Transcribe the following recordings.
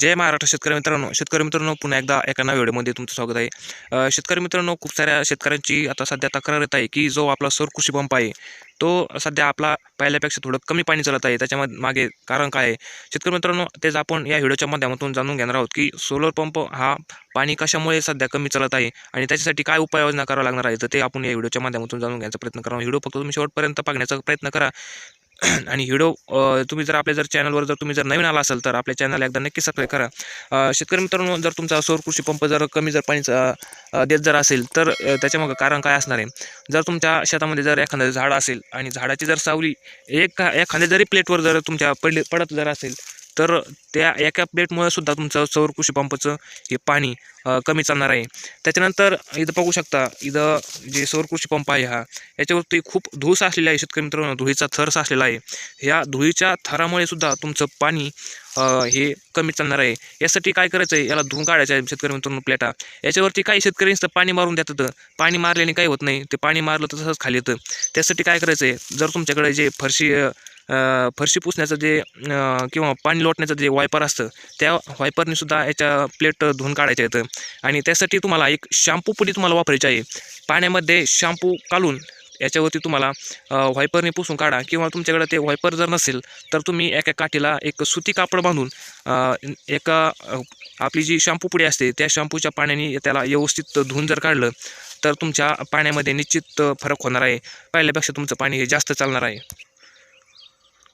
जय महाराष्ट्र शेतकरी मित्रांनो. शेतकरी मित्रांनो पुन्हा एकदा एका नव्या व्हिडिओमध्ये तुमचं स्वागत आहे. शेतकरी मित्रांनो खूप साऱ्या शेतकऱ्यांची आता सध्या तक्रार येत आहे की जो आपला सौर कृषी पंप आहे तो सध्या आपला पहिल्यापेक्षा थोडं कमी पाणी चालत आहे. त्याच्यामध्ये मागे कारण काय आहे? शेतकरी मित्रांनो तेच आपण या व्हिडिओच्या माध्यमातून जाणून घेणार आहोत की सोलर पंप हा पाणी कशामुळे सध्या कमी चालत आहे आणि त्याच्यासाठी काय उपाययोजना करावं लागणार आहे तर ते आपण या व्हिडिओच्या माध्यमातून जाणून घ्यायचा प्रयत्न करा. व्हिडिओ फक्त तुम्ही शेवटपर्यंत पाहण्याचा प्रयत्न करा. आणि व्हिडिओ तुम्ही जर आपल्या जर चॅनलवर जर तुम्ही जर नवीन आला असाल तर आपल्या चॅनलला एकदा नक्की सबस्क्राईब करा. शेतकरी मित्रांनो जर तुमचा सौर कृषी पंप जर कमी जर पाणी देत जर असेल तर अ, त्याच्यामागं कारण काय असणार आहे? जर तुमच्या शेतामध्ये जर एखादं झाड असेल आणि झाडाची जर सावली एक एखाद्या जरी प्लेटवर जर तुमच्या पडले पडत जर असेल तर त्या एका प्लेटमुळे सुद्धा तुमचं सौर कृषी पंपाचं हे पाणी कमी चालणार आहे. त्याच्यानंतर इथं बघू शकता इथं जे सौर कृषी पंप आहे हा याच्यावरती खूप धूस साचलेला आहे शेतकरी मित्रांनो. धुळीचा थर साचलेला आहे. ह्या धुळीच्या थरामुळे सुद्धा तुमचं पाणी हे कमी चालणार आहे. यासाठी काय करायचं आहे? याला धुवून काढायचं आहे शेतकरी मित्रांनो प्लेटा. याच्यावरती काही शेतकरी पाणी मारून देतात. पाणी मारल्याने काही होत नाही. ते पाणी मारलं तर तसंच खाली येतं. त्यासाठी काय करायचं आहे? जर तुमच्याकडे जे फरशी फरशी पुसण्याचं जे किंवा पाणी लोटण्याचं जे वायपर असतं त्या वायपरनेसुद्धा याच्या प्लेट धुवून काढायच्या येतं आणि त्यासाठी तुम्हाला एक शॅम्पू पुडी तुम्हाला वापरायची आहे. पाण्यामध्ये शॅम्पू काढून याच्यावरती तुम्हाला व्हायपरने पुसून काढा. किंवा तुमच्याकडे ते व्हायपर जर नसेल तर तुम्ही एका काठीला एक सुती कापड बांधून एका आपली जी शॅम्पू पुडी असते त्या शॅम्पूच्या पाण्याने त्याला व्यवस्थित धुवून जर काढलं तर तुमच्या पाण्यामध्ये निश्चित फरक होणार आहे. पहिल्यापेक्षा तुमचं पाणी हे जास्त चालणार आहे.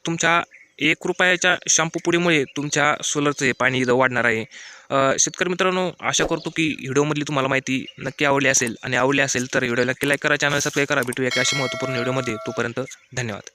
तुमच्या एक रुपयाच्या शॅम्पूपुडीमुळे तुमच्या सोलरचं हे पाणी इथं वाढणार आहे. शेतकरी मित्रांनो आशा करतो की व्हिडिओमधली तुम्हाला माहिती नक्की आवडली असेल. आणि आवडली असेल तर व्हिडिओला नक्की लाईक करा चॅनल सबस्क्राईब करा भेटूया की अशा महत्त्वपूर्ण व्हिडिओमध्ये. तोपर्यंत धन्यवाद.